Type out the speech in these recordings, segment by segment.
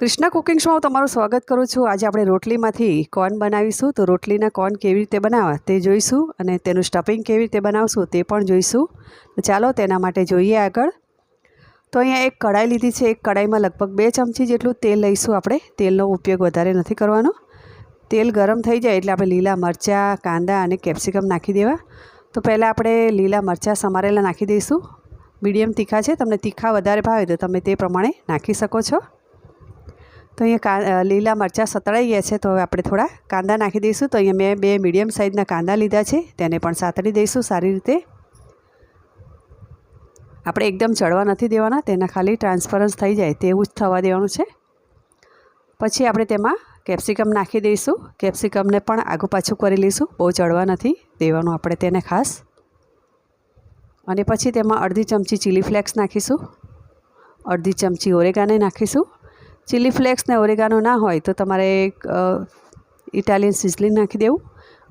Krishna cooking શોમાં તમારું સ્વાગત કરું છું. આજે આપણે રોટલીમાંથી કોર્ન બનાવીશું. તો રોટલીના કોર્ન કેવી રીતે બનાવવા તે જોઈશું અને તેનું સ્ટફિંગ કેવી રીતે બનાવશું તે પણ જોઈશું. ચાલો તેના માટે જોઈએ આગળ. તો અહીંયા એક કઢાઈ લીધી છે. એક કઢાઈમાં લગભગ બે ચમચી જેટલું તેલ લઈશું આપણે. તેલનો ઉપયોગ વધારે નથી કરવાનો. તેલ ગરમ થઈ જાય એટલે આપણે લીલા મરચાં, કાંદા અને કેપ્સિકમ નાખી દેવા. તો પહેલાં આપણે લીલા મરચાં સમારેલા નાખી દઈશું. મીડિયમ તીખા છે. તમને તીખા વધારે ભાવે તો તમે તે પ્રમાણે નાખી શકો છો. તો અહીંયા કા લીલા મરચાં સતળાઈ ગયા છે, તો હવે આપણે થોડા કાંદા નાખી દઈશું. તો અહીંયા મેં બે મીડિયમ સાઇઝના કાંદા લીધા છે, તેને પણ સાતળી દઈશું સારી રીતે. આપણે એકદમ ચડવા નથી દેવાના, તેના ખાલી ટ્રાન્સફરન્સ થઈ જાય, તેવું જ થવા દેવાનું છે. પછી આપણે તેમાં કેપ્સિકમ નાખી દઈશું. કેપ્સિકમને પણ આગું પાછું કરી લઈશું, બહુ ચડવા નથી દેવાનું આપણે તેને ખાસ. અને પછી તેમાં અડધી ચમચી ચીલી ફ્લેક્સ નાખીશું. અડધી ચમચી ઓરેગાને નાખીશું. ચીલી ફ્લેક્સ ને ઓરેગાનો ના હોય તો તમારે ઇટાલિયન સિઝલિંગ નાખી દેવું.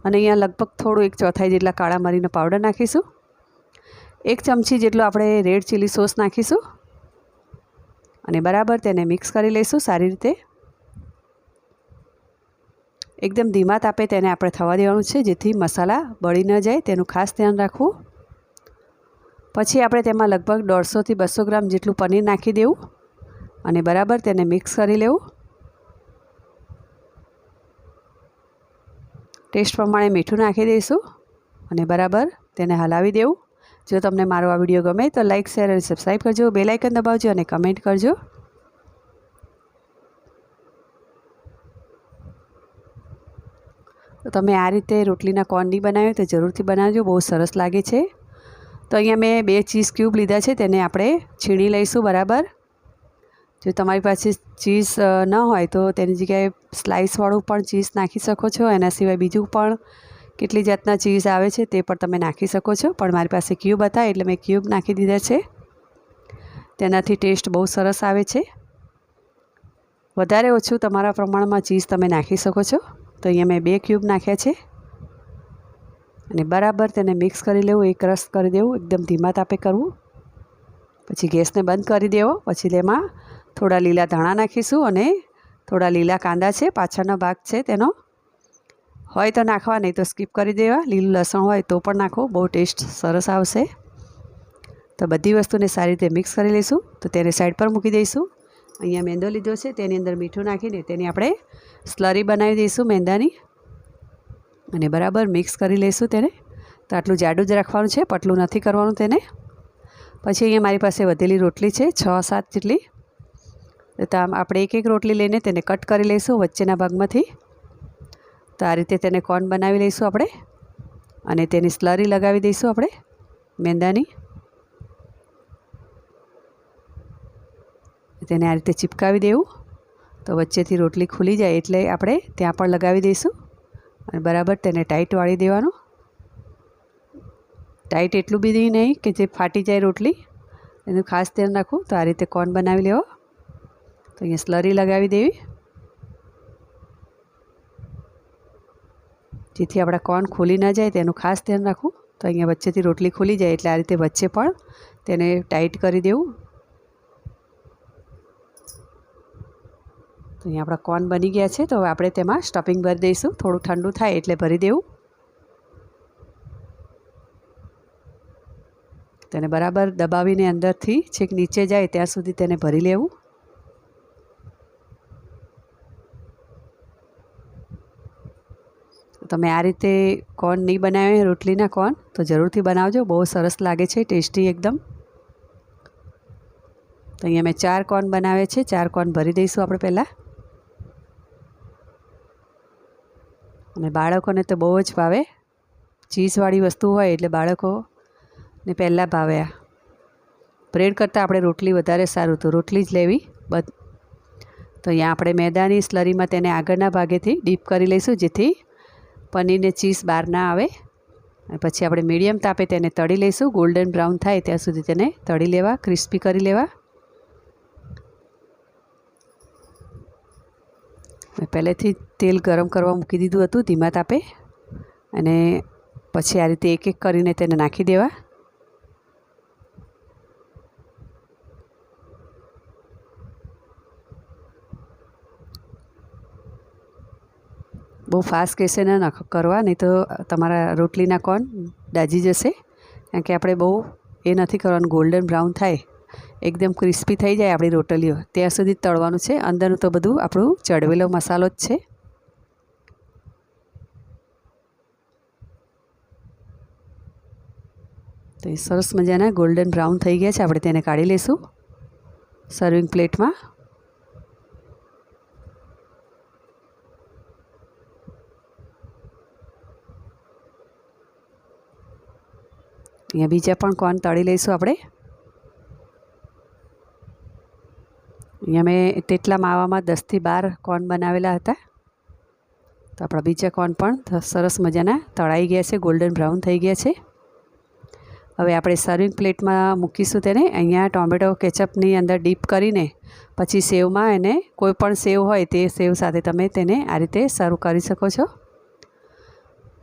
અને અહીંયા લગભગ થોડું એક ચોથાઈ જેટલા કાળા મરીનો પાવડર નાખીશું. એક ચમચી જેટલો આપણે રેડ ચીલી સોસ નાખીશું. અને બરાબર તેને મિક્સ કરી લઈશું સારી રીતે. એકદમ ધીમા તાપે તેને આપણે થવા દેવાનું છે, જેથી મસાલા બળી ન જાય. તેનું ખાસ ધ્યાન રાખવું. પછી આપણે તેમાં લગભગ દોઢસોથી બસો ગ્રામ જેટલું પનીર નાખી દેવું. અને બરાબર તેને મિક્સ કરી લેવું. ટેસ્ટ પ્રમાણે મીઠું નાખી દઈશું અને બરાબર તેને હલાવી દેવું. જો તમને મારો આ વીડિયો ગમે તો લાઇક શેર અને સબસ્ક્રાઈબ કરજો. બે લાઇકન દબાવજો અને કમેન્ટ કરજો. તો તમે આ રીતે રોટલીના કોર્ન નહીં બનાવ્યો તો જરૂરથી બનાવજો, બહુ સરસ લાગે છે. તો અહીંયા મેં બે ચીઝ ક્યુબ લીધા છે, તેને આપણે છીણી લઈશું બરાબર. જો તમારી પાસે ચીઝ ન હોય તો તેની જગ્યાએ સ્લાઇસવાળું પણ ચીઝ નાખી શકો છો. એના સિવાય બીજું પણ કેટલી જાતના ચીઝ આવે છે તે પણ તમે નાખી શકો છો. પણ મારી પાસે ક્યુબ હતા એટલે મેં ક્યુબ નાખી દીધા છે. તેનાથી ટેસ્ટ બહુ સરસ આવે છે. વધારે ઓછું તમારા પ્રમાણમાં ચીઝ તમે નાખી શકો છો. તો અહીંયા મેં બે ક્યુબ નાખ્યા છે. અને બરાબર તેને મિક્સ કરી લેવું, એક રસ કરી દેવું, એકદમ ધીમા તાપે કરવું. પછી ગેસને બંધ કરી દેવો. પછી તેમાં થોડા લીલા ધાણા નાખીશું અને થોડા લીલા કાંદા છે, પાછળનો ભાગ છે તેનો. હોય તો નાખવા, નહીં તો સ્કીપ કરી દેવા. લીલું લસણ હોય તો પણ નાખો, બહુ ટેસ્ટ સરસ આવશે. તો બધી વસ્તુને સારી રીતે મિક્સ કરી લઈશું. તો તેને સાઈડ પર મૂકી દઈશું. અહીંયા મેંદો લીધો છે, તેની અંદર મીઠું નાખીને તેની આપણે સ્લરી બનાવી દઈશું મેંદાની. અને બરાબર મિક્સ કરી લઈશું તેને. તો આટલું જાડું જ રાખવાનું છે પટલું નથી કરવાનું તેને. પછી અહીંયા મારી પાસે વધેલી રોટલી છે, છ, સાત જેટલી. તો આમ આપણે એક એક રોટલી લઈને તેને કટ કરી લઈશું વચ્ચેના ભાગમાંથી. તો આ રીતે તેને કોર્ન બનાવી લઈશું આપણે. અને તેની સ્લરી લગાવી દઈશું આપણે મેંદાની. તેને આ રીતે ચિપકાવી દેવું. તો વચ્ચેથી રોટલી ખુલી જાય એટલે આપણે ત્યાં પણ લગાવી દઈશું. અને બરાબર તેને ટાઈટ વાળી દેવાનું. ટાઈટ એટલું બી નહીં કે જે ફાટી જાય રોટલી. એનું ખાસ ધ્યાન રાખવું. તો આ રીતે કોર્ન બનાવી લેવો. તો અહીંયા સ્લરી લગાવી દેવી. જેથી આપણા કોર્ન ખુલી ન જાય, તેનું ખાસ ધ્યાન રાખવું. તો અહીંયા વચ્ચેથી રોટલી ખુલી જાય એટલે આ રીતે વચ્ચે પણ તેને ટાઈટ કરી દેવું. તો અહીંયા આપણા કોર્ન બની ગયા છે, તો હવે આપણે તેમાં સ્ટફિંગ ભરી દઈશું. થોડું ઠંડુ થાય એટલે ભરી દેવું. તેને બરાબર દબાવીને અંદરથી છેક નીચે જાય ત્યાં સુધી તેને ભરી લેવું. તમે આ રીતે કોર્ન નહીં બનાવ્યા રોટલીના કોર્ન, તો જરૂરથી બનાવજો. બહુ સરસ લાગે છે, ટેસ્ટી એકદમ. તો અહીંયા મેં ચાર કોર્ન બનાવે છે. ચાર કોર્ન ભરી દઈશું આપણે પહેલાં. અને બાળકોને તો બહુ જ ભાવે. ચીઝવાળી વસ્તુ હોય એટલે બાળકોને પહેલાં ભાવ્યા બ્રેડ કરતાં આપણે રોટલી વધારે સારું. તો રોટલી જ લેવી. બધ તો અહીંયા આપણે મેદાની સ્લરીમાં તેને આગળના ભાગેથી ડીપ કરી લઈશું, જેથી પનીરને ચીઝ બહાર ના આવે. પછી આપણે મીડિયમ તાપે તેને તળી લઈશું. ગોલ્ડન બ્રાઉન થાય ત્યાં સુધી તેને તળી લેવા ક્રિસ્પી કરી લેવા. પહેલેથી તેલ ગરમ કરવા મૂકી દીધું હતું ધીમા તાપે. અને પછી આ રીતે એક એક કરીને તેને નાખી દેવા. બહુ ફાસ્ટ કેસે ન નખ કરવા, નહીં તો તમારા રોટલીના કોન દાજી જશે. કારણ કે આપણે બહુ એ નથી કરવાનું ગોલ્ડન બ્રાઉન થાય, એકદમ ક્રિસ્પી થઈ જાય આપણી રોટલીઓ. ત્યાં સુધી તળવાનું છે, અંદરનું તો બધું આપણું ચડવેલો મસાલો જ છે. તો એ સરસ મજાના ગોલ્ડન બ્રાઉન થઈ ગયા છે, આપણે તેને કાઢી લઈશું. સર્વિંગ પ્લેટમાં અહીંયા બીજા પણ કોર્ન તળી લઈશું આપણે. અહીંયા મેં તેટલા માવામાં દસથી બાર કોર્ન બનાવેલા હતા. તો આપણા બીજા કોર્ન પણ સરસ મજાના તળાઈ ગયા છે, ગોલ્ડન બ્રાઉન થઈ ગયા છે. હવે આપણે સર્વિંગ પ્લેટમાં મૂકીશું તેને. અહીંયા ટોમેટો કેચઅપની અંદર ડીપ કરીને, પછી સેવમાં એને કોઈ પણ સેવ હોય તે સેવ સાથે તમે તેને આ રીતે સર્વ કરી શકો છો.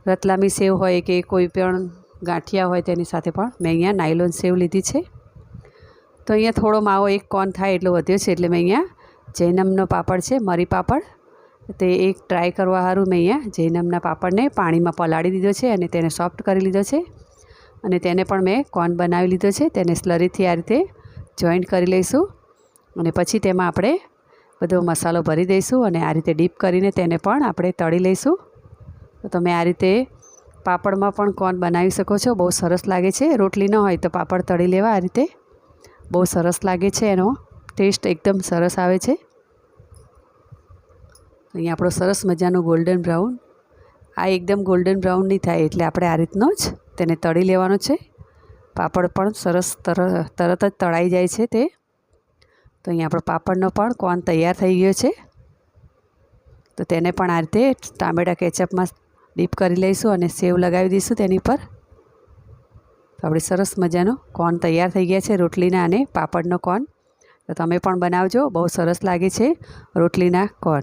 રતલામી સેવ હોય કે કોઈ પણ ગાંઠિયા હોય તેની સાથે પણ મેં અહીંયા નાયલોન સેવ લીધી છે. તો અહીંયા થોડો માવો એક કોન થાય એટલો વધ્યો છે એટલે મેં અહીંયા જૈનમનો પાપડ છે, મરી પાપડ. તે એક ટ્રાય કરવા સારું મેં અહીંયા જૈનમના પાપડને પાણીમાં પલાળી દીધો છે અને તેને સોફ્ટ કરી લીધો છે. અને તેને પણ મેં કોન બનાવી લીધો છે, તેને સ્લરીથી આ રીતે જોઈન્ટ કરી લઈશું. અને પછી તેમાં આપણે બધો મસાલો ભરી દઈશું અને આ રીતે ડીપ કરીને તેને પણ આપણે તળી લઈશું. તો તમે આ રીતે પાપડમાં પણ કોન બનાવી શકો છો? બહુ સરસ લાગે છે. રોટલી ન હોય તો પાપડ તળી લેવા આ રીતે. બહુ સરસ લાગે છે એનો ટેસ્ટ. એકદમ સરસ આવે છે. અહીંયા આપણો સરસ મજાનો ગોલ્ડન બ્રાઉન આ એકદમ ગોલ્ડન બ્રાઉન નહીં થાય એટલે આપણે આ રીતનો જ તેને તળી લેવાનો છે. પાપડ પણ સરસ તરત જ તળાઈ જાય છે તે. તો અહીંયા આપણો પાપડનો પણ કોન તૈયાર થઈ ગયો છે. તો તેને પણ આ રીતે ટામેટા કેચઅપમાં ડીપ કરી લઈશું અને સેવ લગાવી દઈશું તેની પર. તો આપણે સરસ મજાનો કોન તૈયાર થઈ ગયા છે રોટલીના અને પાપડનો કોન. તો તમે પણ બનાવજો, બહુ સરસ લાગે છે રોટલીના કોન.